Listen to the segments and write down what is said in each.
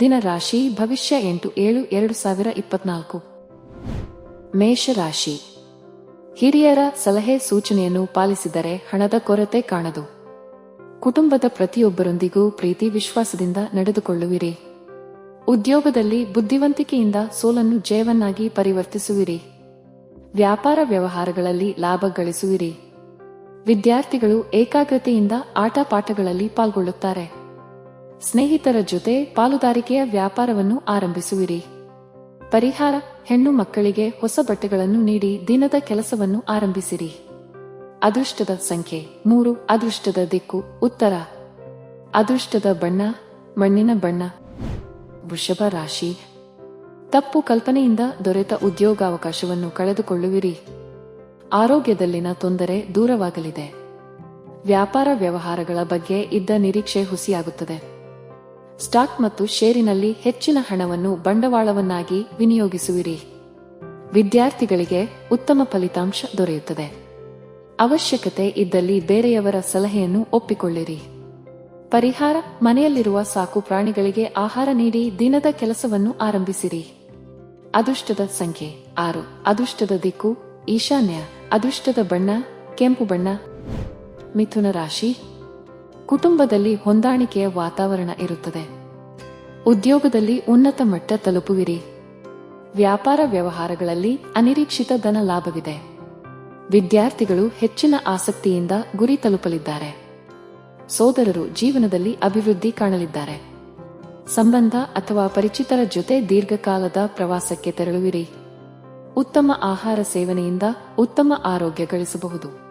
ದಿನ ರಾಶಿ ಭವಿಷ್ಯ ಎಂಟು ಏಳು ಎರಡು ಸಾವಿರ ಇಪ್ಪತ್ನಾಲ್ಕು. ಮೇಷರಾಶಿ. ಹಿರಿಯರ ಸಲಹೆ ಸೂಚನೆಯನ್ನು ಪಾಲಿಸಿದರೆ ಹಣದ ಕೊರತೆ ಕಾಣದು. ಕುಟುಂಬದ ಪ್ರತಿಯೊಬ್ಬರೊಂದಿಗೂ ಪ್ರೀತಿ ವಿಶ್ವಾಸದಿಂದ ನಡೆದುಕೊಳ್ಳುವಿರಿ. ಉದ್ಯೋಗದಲ್ಲಿ ಬುದ್ಧಿವಂತಿಕೆಯಿಂದ ಸೋಲನ್ನು ಜಯವನ್ನಾಗಿ ಪರಿವರ್ತಿಸುವಿರಿ. ವ್ಯಾಪಾರ ವ್ಯವಹಾರಗಳಲ್ಲಿ ಲಾಭ ಗಳಿಸುವಿರಿ. ವಿದ್ಯಾರ್ಥಿಗಳು ಏಕಾಗ್ರತೆಯಿಂದ ಆಟ ಪಾಠಗಳಲ್ಲಿ ಪಾಲ್ಗೊಳ್ಳುತ್ತಾರೆ. ಸ್ನೇಹಿತರ ಜೊತೆ ಪಾಲುದಾರಿಕೆಯ ವ್ಯಾಪಾರವನ್ನು ಆರಂಭಿಸುವಿರಿ. ಪರಿಹಾರ, ಹೆಣ್ಣು ಮಕ್ಕಳಿಗೆ ಹೊಸ ಬಟ್ಟೆಗಳನ್ನು ನೀಡಿ ದಿನದ ಕೆಲಸವನ್ನು ಆರಂಭಿಸಿರಿ. ಅದೃಷ್ಟದ ಸಂಖ್ಯೆ ಮೂರು, ಅದೃಷ್ಟದ ದಿಕ್ಕು ಉತ್ತರ. ಅದೃಷ್ಟದ ಬಣ್ಣ, ಮಣ್ಣಿನ ಬಣ್ಣ. ವೃಷಭ ರಾಶಿ. ತಪ್ಪು ಕಲ್ಪನೆಯಿಂದ ದೊರೆತ ಉದ್ಯೋಗಾವಕಾಶವನ್ನು ಕಳೆದುಕೊಳ್ಳುವಿರಿ. ಆರೋಗ್ಯದಲ್ಲಿನ ತೊಂದರೆ ದೂರವಾಗಲಿದೆ. ವ್ಯಾಪಾರ ವ್ಯವಹಾರಗಳ ಬಗ್ಗೆ ಇದ್ದ ನಿರೀಕ್ಷೆ ಹುಸಿಯಾಗುತ್ತದೆ. ಸ್ಟಾಕ್ ಮತ್ತು ಷೇರಿನಲ್ಲಿ ಹೆಚ್ಚಿನ ಹಣವನ್ನು ಬಂಡವಾಳವನ್ನಾಗಿ ವಿನಿಯೋಗಿಸುವಿರಿ. ವಿದ್ಯಾರ್ಥಿಗಳಿಗೆ ಉತ್ತಮ ಫಲಿತಾಂಶ ದೊರೆಯುತ್ತದೆ. ಅವಶ್ಯಕತೆ ಇದ್ದಲ್ಲಿ ಬೇರೆಯವರ ಸಲಹೆಯನ್ನು ಒಪ್ಪಿಕೊಳ್ಳಿರಿ. ಪರಿಹಾರ ಮನೆಯಲ್ಲಿರುವ ಸಾಕು ಪ್ರಾಣಿಗಳಿಗೆ ಆಹಾರ ನೀಡಿ ದಿನದ ಕೆಲಸವನ್ನು ಆರಂಭಿಸಿರಿ. ಅದೃಷ್ಟದ ಸಂಖ್ಯೆ ಆರು. ಅದೃಷ್ಟದ ದಿಕ್ಕು, ಈಶಾನ್ಯ. ಅದೃಷ್ಟದ ಬಣ್ಣ, ಕೆಂಪು ಬಣ್ಣ. ಮಿಥುನ ರಾಶಿ ಕುಟುಂಬದಲ್ಲಿ ಹೊಂದಾಣಿಕೆಯ ವಾತಾವರಣ ಇರುತ್ತದೆ. ಉದ್ಯೋಗದಲ್ಲಿ ಉನ್ನತ ಮಟ್ಟ ತಲುಪುವಿರಿ. ವ್ಯಾಪಾರ ವ್ಯವಹಾರಗಳಲ್ಲಿ ಅನಿರೀಕ್ಷಿತ ಧನ ಲಾಭವಿದೆ. ವಿದ್ಯಾರ್ಥಿಗಳು ಹೆಚ್ಚಿನ ಆಸಕ್ತಿಯಿಂದ ಗುರಿ ತಲುಪಲಿದ್ದಾರೆ. ಸೋದರರು ಜೀವನದಲ್ಲಿ ಅಭಿವೃದ್ಧಿ ಕಾಣಲಿದ್ದಾರೆ. ಸಂಬಂಧ ಅಥವಾ ಪರಿಚಿತರ ಜೊತೆ ದೀರ್ಘಕಾಲದ ಪ್ರವಾಸಕ್ಕೆ ತೆರಳುವಿರಿ. ಉತ್ತಮ ಆಹಾರ ಸೇವನೆಯಿಂದ ಉತ್ತಮ ಆರೋಗ್ಯ ಗಳಿಸಬಹುದು.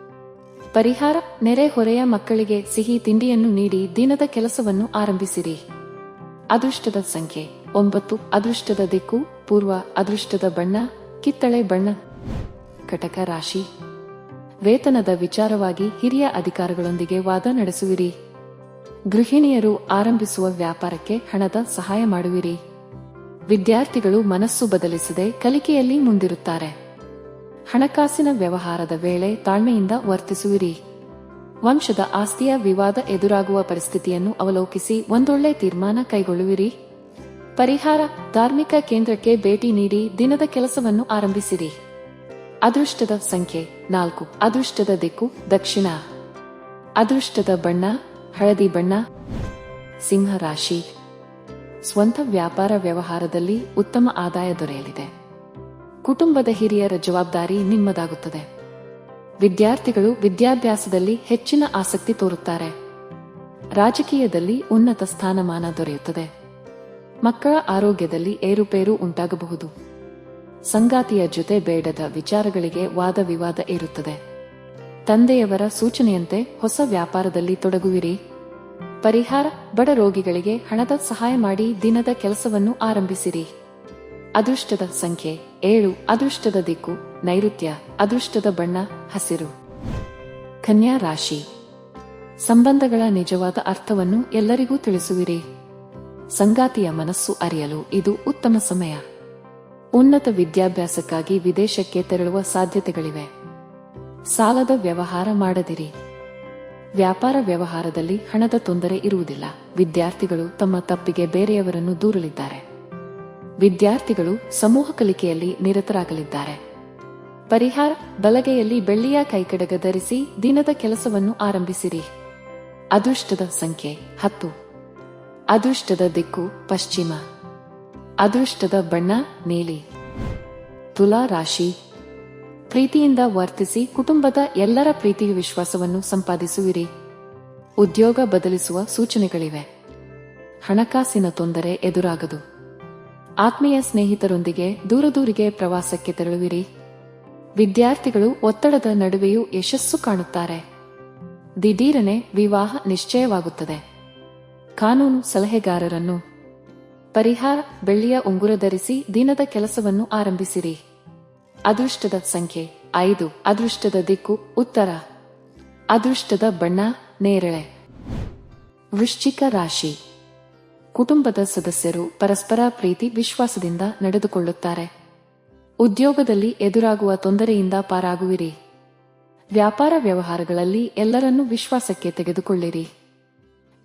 ಪರಿಹಾರ ನೆರೆಹೊರೆಯ ಮಕ್ಕಳಿಗೆ ಸಿಹಿ ತಿಂಡಿಯನ್ನು ನೀಡಿ ದಿನದ ಕೆಲಸವನ್ನು ಆರಂಭಿಸಿರಿ. ಅದೃಷ್ಟದ ಸಂಖ್ಯೆ ಒಂಬತ್ತು. ಅದೃಷ್ಟದ ದಿಕ್ಕು, ಪೂರ್ವ ಅದೃಷ್ಟದ ಬಣ್ಣ, ಕಿತ್ತಳೆ ಬಣ್ಣ. ಕಟಕ ರಾಶಿ. ವೇತನದ ವಿಚಾರವಾಗಿ ಹಿರಿಯ ಅಧಿಕಾರಿಗಳೊಂದಿಗೆ ವಾದ ನಡೆಸುವಿರಿ. ಗೃಹಿಣಿಯರು ಆರಂಭಿಸುವ ವ್ಯಾಪಾರಕ್ಕೆ ಹಣದ ಸಹಾಯ ಮಾಡುವಿರಿ. ವಿದ್ಯಾರ್ಥಿಗಳು ಮನಸ್ಸು ಬದಲಿಸದೆ ಕಲಿಕೆಯಲ್ಲಿ ಮುಂದಿರುತ್ತಾರೆ. ಹಣಕಾಸಿನ ವ್ಯವಹಾರದ ವೇಳೆ ತಾಳ್ಮೆಯಿಂದ ವರ್ತಿಸುವಿರಿ. ವಂಶದ ಆಸ್ತಿಯ ವಿವಾದ ಎದುರಾಗುವ ಪರಿಸ್ಥಿತಿಯನ್ನು ಅವಲೋಕಿಸಿ ಒಂದೊಳ್ಳೆ ತೀರ್ಮಾನ ಕೈಗೊಳ್ಳುವಿರಿ. ಪರಿಹಾರ ಧಾರ್ಮಿಕ ಕೇಂದ್ರಕ್ಕೆ ಭೇಟಿ ನೀಡಿ ದಿನದ ಕೆಲಸವನ್ನು ಆರಂಭಿಸಿರಿ. ಅದೃಷ್ಟದ ಸಂಖ್ಯೆ ನಾಲ್ಕು. ಅದೃಷ್ಟದ ದಿಕ್ಕು ದಕ್ಷಿಣ. ಅದೃಷ್ಟದ ಬಣ್ಣ ಹಳದಿ ಬಣ್ಣ ಸಿಂಹ ರಾಶಿ ಸ್ವಂತ ವ್ಯಾಪಾರ ವ್ಯವಹಾರದಲ್ಲಿ ಉತ್ತಮ ಆದಾಯ ದೊರೆಯಲಿದೆ. ಕುಟುಂಬದ ಹಿರಿಯರ ಜವಾಬ್ದಾರಿ ನಿಮ್ಮದಾಗುತ್ತದೆ. ವಿದ್ಯಾರ್ಥಿಗಳು ವಿದ್ಯಾಭ್ಯಾಸದಲ್ಲಿ ಹೆಚ್ಚಿನ ಆಸಕ್ತಿ ತೋರುತ್ತಾರೆ. ರಾಜಕೀಯದಲ್ಲಿ ಉನ್ನತ ಸ್ಥಾನಮಾನ ದೊರೆಯುತ್ತದೆ. ಮಕ್ಕಳ ಆರೋಗ್ಯದಲ್ಲಿ ಏರುಪೇರು ಉಂಟಾಗಬಹುದು. ಸಂಗಾತಿಯ ಜೊತೆ ಬೇಡದ ವಿಚಾರಗಳಿಗೆ ವಾದ ವಿವಾದ ಇರುತ್ತದೆ ತಂದೆಯವರ ಸೂಚನೆಯಂತೆ ಹೊಸ ವ್ಯಾಪಾರದಲ್ಲಿ ತೊಡಗುವಿರಿ. ಪರಿಹಾರ, ಬಡ ರೋಗಿಗಳಿಗೆ ಹಣದ ಸಹಾಯ ಮಾಡಿ ದಿನದ ಕೆಲಸವನ್ನು ಆರಂಭಿಸಿರಿ. ಅದೃಷ್ಟದ ಸಂಖ್ಯೆ ಏಳು, ಅದೃಷ್ಟದ ದಿಕ್ಕು, ನೈಋತ್ಯ, ಅದೃಷ್ಟದ ಬಣ್ಣ, ಹಸಿರು. ಕನ್ಯಾ ರಾಶಿ. ಸಂಬಂಧಗಳ ನಿಜವಾದ ಅರ್ಥವನ್ನು ಎಲ್ಲರಿಗೂ ತಿಳಿಸುವಿರಿ. ಸಂಗಾತಿಯ ಮನಸ್ಸು ಅರಿಯಲು ಇದು ಉತ್ತಮ ಸಮಯ. ಉನ್ನತ ವಿದ್ಯಾಭ್ಯಾಸಕ್ಕಾಗಿ ವಿದೇಶಕ್ಕೆ ತೆರಳುವ ಸಾಧ್ಯತೆಗಳಿವೆ. ಸಾಲದ ವ್ಯವಹಾರ ಮಾಡದಿರಿ. ವ್ಯಾಪಾರ ವ್ಯವಹಾರದಲ್ಲಿ ಹಣದ ತೊಂದರೆ ಇರುವುದಿಲ್ಲ. ವಿದ್ಯಾರ್ಥಿಗಳು ತಮ್ಮ ತಪ್ಪಿಗೆ ಬೇರೆಯವರನ್ನು ದೂರಲಿದ್ದಾರೆ. ವಿದ್ಯಾರ್ಥಿಗಳು ಸಮೂಹ ಕಲಿಕೆಯಲ್ಲಿ ನಿರತರಾಗಲಿದ್ದಾರೆ. ಪರಿಹಾರ ಬಲಗೆಯಲ್ಲಿ ಬೆಳ್ಳಿಯ ಕೈಕಡಗ ಧರಿಸಿ ದಿನದ ಕೆಲಸವನ್ನು ಆರಂಭಿಸಿರಿ. ಅದೃಷ್ಟದ ಸಂಖ್ಯೆ ಹತ್ತು. ಅದೃಷ್ಟದ ದಿಕ್ಕು ಪಶ್ಚಿಮ. ಅದೃಷ್ಟದ ಬಣ್ಣ ನೀಲಿ. ತುಲಾ ರಾಶಿ. ಪ್ರೀತಿಯಿಂದ ವರ್ತಿಸಿ ಕುಟುಂಬದ ಎಲ್ಲರ ಪ್ರೀತಿಯ ವಿಶ್ವಾಸವನ್ನು ಸಂಪಾದಿಸುವಿರಿ. ಉದ್ಯೋಗ ಬದಲಿಸುವ ಸೂಚನೆಗಳಿವೆ. ಹಣಕಾಸಿನ ತೊಂದರೆ ಎದುರಾಗದು. ಆತ್ಮೀಯ ಸ್ನೇಹಿತರೊಂದಿಗೆ ದೂರದೂರಿಗೆ ಪ್ರವಾಸಕ್ಕೆ ತೆರಳುವಿರಿ. ವಿದ್ಯಾರ್ಥಿಗಳು ಒತ್ತಡದ ನಡುವೆಯೂ ಯಶಸ್ಸು ಕಾಣುತ್ತಾರೆ. ದಿಢೀರನೆ ವಿವಾಹ ನಿಶ್ಚಯವಾಗುತ್ತದೆ. ಕಾನೂನು ಸಲಹೆಗಾರರನ್ನು ಪರಿಹಾರ ಬೆಳ್ಳಿಯ ಉಂಗುರ ಧರಿಸಿ ದಿನದ ಕೆಲಸವನ್ನು ಆರಂಭಿಸಿರಿ. ಅದೃಷ್ಟದ ಸಂಖ್ಯೆ ಐದು. ಅದೃಷ್ಟದ ದಿಕ್ಕು ಉತ್ತರ. ಅದೃಷ್ಟದ ಬಣ್ಣ ನೇರಳೆ. ವೃಶ್ಚಿಕ ರಾಶಿ. ಕುಟುಂಬದ ಸದಸ್ಯರು ಪರಸ್ಪರ ಪ್ರೀತಿ ವಿಶ್ವಾಸದಿಂದ ನಡೆದುಕೊಳ್ಳುತ್ತಾರೆ. ಉದ್ಯೋಗದಲ್ಲಿ ಎದುರಾಗುವ ತೊಂದರೆಯಿಂದ ಪಾರಾಗುವಿರಿ. ವ್ಯಾಪಾರ ವ್ಯವಹಾರಗಳಲ್ಲಿ ಎಲ್ಲರನ್ನೂ ವಿಶ್ವಾಸಕ್ಕೆ ತೆಗೆದುಕೊಳ್ಳಿರಿ.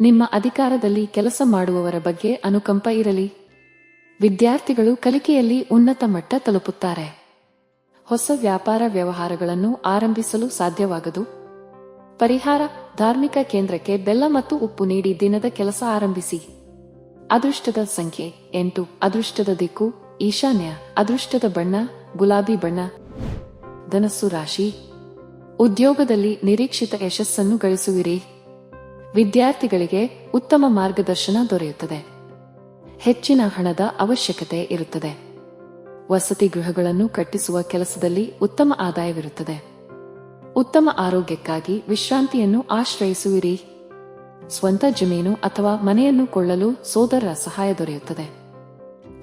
ನಿಮ್ಮ ಅಧಿಕಾರದಲ್ಲಿ ಕೆಲಸ ಮಾಡುವವರ ಬಗ್ಗೆ ಅನುಕಂಪ ಇರಲಿ. ವಿದ್ಯಾರ್ಥಿಗಳು ಕಲಿಕೆಯಲ್ಲಿ ಉನ್ನತ ಮಟ್ಟ ತಲುಪುತ್ತಾರೆ. ಹೊಸ ವ್ಯಾಪಾರ ವ್ಯವಹಾರಗಳನ್ನು ಆರಂಭಿಸಲು ಸಾಧ್ಯವಾಗದು. ಪರಿಹಾರ ಧಾರ್ಮಿಕ ಕೇಂದ್ರಕ್ಕೆ ಬೆಲ್ಲ ಮತ್ತು ಉಪ್ಪು ನೀಡಿ ದಿನದ ಕೆಲಸ ಆರಂಭಿಸಿ. ಅದೃಷ್ಟದ ಸಂಖ್ಯೆ ಎಂಟು. ಅದೃಷ್ಟದ ದಿಕ್ಕು, ಈಶಾನ್ಯ. ಅದೃಷ್ಟದ ಬಣ್ಣ, ಗುಲಾಬಿ ಬಣ್ಣ. ಧನಸ್ಸು ರಾಶಿ. ಉದ್ಯೋಗದಲ್ಲಿ ನಿರೀಕ್ಷಿತ ಯಶಸ್ಸನ್ನು ಗಳಿಸುವಿರಿ. ವಿದ್ಯಾರ್ಥಿಗಳಿಗೆ ಉತ್ತಮ ಮಾರ್ಗದರ್ಶನ ದೊರೆಯುತ್ತದೆ. ಹೆಚ್ಚಿನ ಹಣದ ಅವಶ್ಯಕತೆ ಇರುತ್ತದೆ. ವಸತಿ ಗೃಹಗಳನ್ನು ಕಟ್ಟಿಸುವ ಕೆಲಸದಲ್ಲಿ ಉತ್ತಮ ಆದಾಯವಿರುತ್ತದೆ. ಉತ್ತಮ ಆರೋಗ್ಯಕ್ಕಾಗಿ ವಿಶ್ರಾಂತಿಯನ್ನು ಆಶ್ರಯಿಸುವಿರಿ. ಸ್ವಂತ ಜಮೀನು ಅಥವಾ ಮನೆಯನ್ನು ಕೊಳ್ಳಲು ಸೋದರರ ಸಹಾಯ ದೊರೆಯುತ್ತದೆ.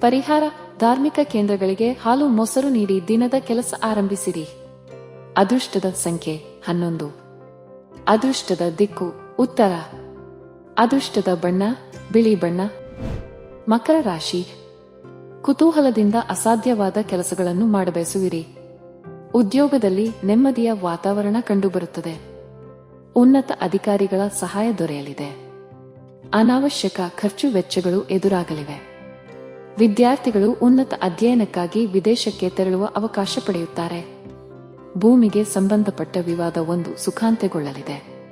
ಪರಿಹಾರ ಧಾರ್ಮಿಕ ಕೇಂದ್ರಗಳಿಗೆ ಹಾಲು ಮೊಸರು ನೀಡಿ ದಿನದ ಕೆಲಸ ಆರಂಭಿಸಿರಿ. ಅದೃಷ್ಟದ ಸಂಖ್ಯೆ ಹನ್ನೊಂದು. ಅದೃಷ್ಟದ ದಿಕ್ಕು ಉತ್ತರ. ಅದೃಷ್ಟದ ಬಣ್ಣ ಬಿಳಿ ಬಣ್ಣ. ಮಕರ ರಾಶಿ. ಕುತೂಹಲದಿಂದ ಅಸಾಧ್ಯವಾದ ಕೆಲಸಗಳನ್ನು ಮಾಡಬಯಸುವಿರಿ. ಉದ್ಯೋಗದಲ್ಲಿ ನೆಮ್ಮದಿಯ ವಾತಾವರಣ ಕಂಡುಬರುತ್ತದೆ. ಉನ್ನತ ಅಧಿಕಾರಿಗಳ ಸಹಾಯ ದೊರೆಯಲಿದೆ. ಅನಾವಶ್ಯಕ ಖರ್ಚು ವೆಚ್ಚಗಳು ಎದುರಾಗಲಿವೆ. ವಿದ್ಯಾರ್ಥಿಗಳು ಉನ್ನತ ಅಧ್ಯಯನಕ್ಕಾಗಿ ವಿದೇಶಕ್ಕೆ ತೆರಳುವ ಅವಕಾಶ ಪಡೆಯುತ್ತಾರೆ. ಭೂಮಿಗೆ ಸಂಬಂಧಪಟ್ಟ ವಿವಾದ ಒಂದು ಸುಖಾಂತ್ಯಗೊಳ್ಳಲಿದೆ.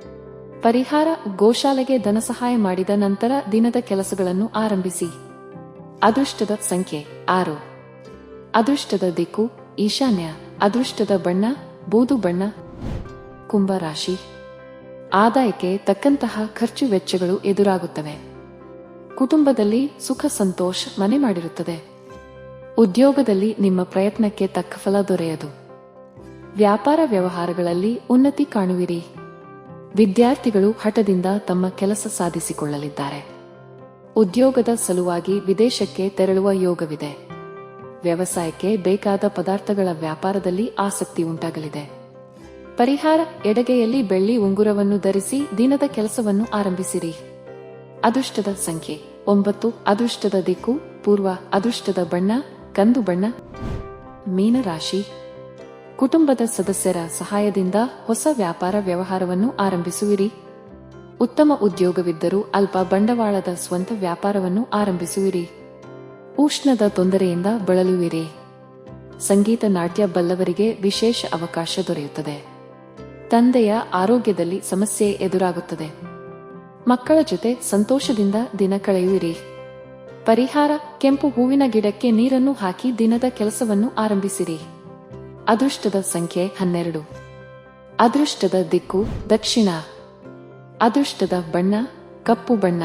ಪರಿಹಾರ ಗೋಶಾಲೆಗೆ ಧನಸಹಾಯ ಮಾಡಿದ ನಂತರ ದಿನದ ಕೆಲಸಗಳನ್ನು ಆರಂಭಿಸಿ. ಅದೃಷ್ಟದ ಸಂಖ್ಯೆ ಆರು. ಅದೃಷ್ಟದ ದಿಕ್ಕು ಈಶಾನ್ಯ. ಅದೃಷ್ಟದ ಬಣ್ಣ, ಬೂದು ಬಣ್ಣ. ಕುಂಭರಾಶಿ ಆದಾಯಕ್ಕೆ ತಕ್ಕಂತಹ ಖರ್ಚು ವೆಚ್ಚಗಳು ಎದುರಾಗುತ್ತವೆ. ಕುಟುಂಬದಲ್ಲಿ ಸುಖ ಸಂತೋಷ ಮನೆ ಮಾಡಿರುತ್ತದೆ. ಉದ್ಯೋಗದಲ್ಲಿ ನಿಮ್ಮ ಪ್ರಯತ್ನಕ್ಕೆ ತಕ್ಕ ಫಲ ದೊರೆಯದು. ವ್ಯಾಪಾರ ವ್ಯವಹಾರಗಳಲ್ಲಿ ಉನ್ನತಿ ಕಾಣುವಿರಿ. ವಿದ್ಯಾರ್ಥಿಗಳು ಹಠದಿಂದ ತಮ್ಮ ಕೆಲಸ ಸಾಧಿಸಿಕೊಳ್ಳಲಿದ್ದಾರೆ. ಉದ್ಯೋಗದ ಸಲುವಾಗಿ ವಿದೇಶಕ್ಕೆ ತೆರಳುವ ಯೋಗವಿದೆ. ವ್ಯವಸಾಯಕ್ಕೆ ಬೇಕಾದ ಪದಾರ್ಥಗಳ ವ್ಯಾಪಾರದಲ್ಲಿ ಆಸಕ್ತಿ ಉಂಟಾಗಲಿದೆ. ಪರಿಹಾರ ಎಡಗೆಯಲ್ಲಿ ಬೆಳ್ಳಿ ಉಂಗುರವನ್ನು ಧರಿಸಿ ದಿನದ ಕೆಲಸವನ್ನು ಆರಂಭಿಸಿರಿ. ಅದೃಷ್ಟದ ಸಂಖ್ಯೆ ಒಂಬತ್ತು, ಅದೃಷ್ಟದ ದಿಕ್ಕು, ಪೂರ್ವ ಅದೃಷ್ಟದ ಬಣ್ಣ, ಕಂದು ಬಣ್ಣ, ಮೀನರಾಶಿ. ಕುಟುಂಬದ ಸದಸ್ಯರ ಸಹಾಯದಿಂದ ಹೊಸ ವ್ಯಾಪಾರ ವ್ಯವಹಾರವನ್ನು ಆರಂಭಿಸುವಿರಿ. ಉತ್ತಮ ಉದ್ಯೋಗವಿದ್ದರೂ ಅಲ್ಪ ಬಂಡವಾಳದ ಸ್ವಂತ ವ್ಯಾಪಾರವನ್ನು ಆರಂಭಿಸುವಿರಿ. ಉಷ್ಣದ ತೊಂದರೆಯಿಂದ ಬಳಲುವಿರಿ. ಸಂಗೀತ, ನಾಟ್ಯ ಬಲ್ಲವರಿಗೆ ವಿಶೇಷ ಅವಕಾಶ ದೊರೆಯುತ್ತದೆ. ತಂದೆಯ ಆರೋಗ್ಯದಲ್ಲಿ ಸಮಸ್ಯೆ ಎದುರಾಗುತ್ತದೆ. ಮಕ್ಕಳ ಜೊತೆ ಸಂತೋಷದಿಂದ ದಿನ ಕಳೆಯುವಿರಿ. ಪರಿಹಾರ, ಕೆಂಪು ಹೂವಿನ ಗಿಡಕ್ಕೆ ನೀರನ್ನು ಹಾಕಿ ದಿನದ ಕೆಲಸವನ್ನು ಆರಂಭಿಸಿರಿ. ಅದೃಷ್ಟದ ಸಂಖ್ಯೆ ಹನ್ನೆರಡು. ಅದೃಷ್ಟದ ದಿಕ್ಕು ದಕ್ಷಿಣ. ಅದೃಷ್ಟದ ಬಣ್ಣ ಕಪ್ಪು ಬಣ್ಣ.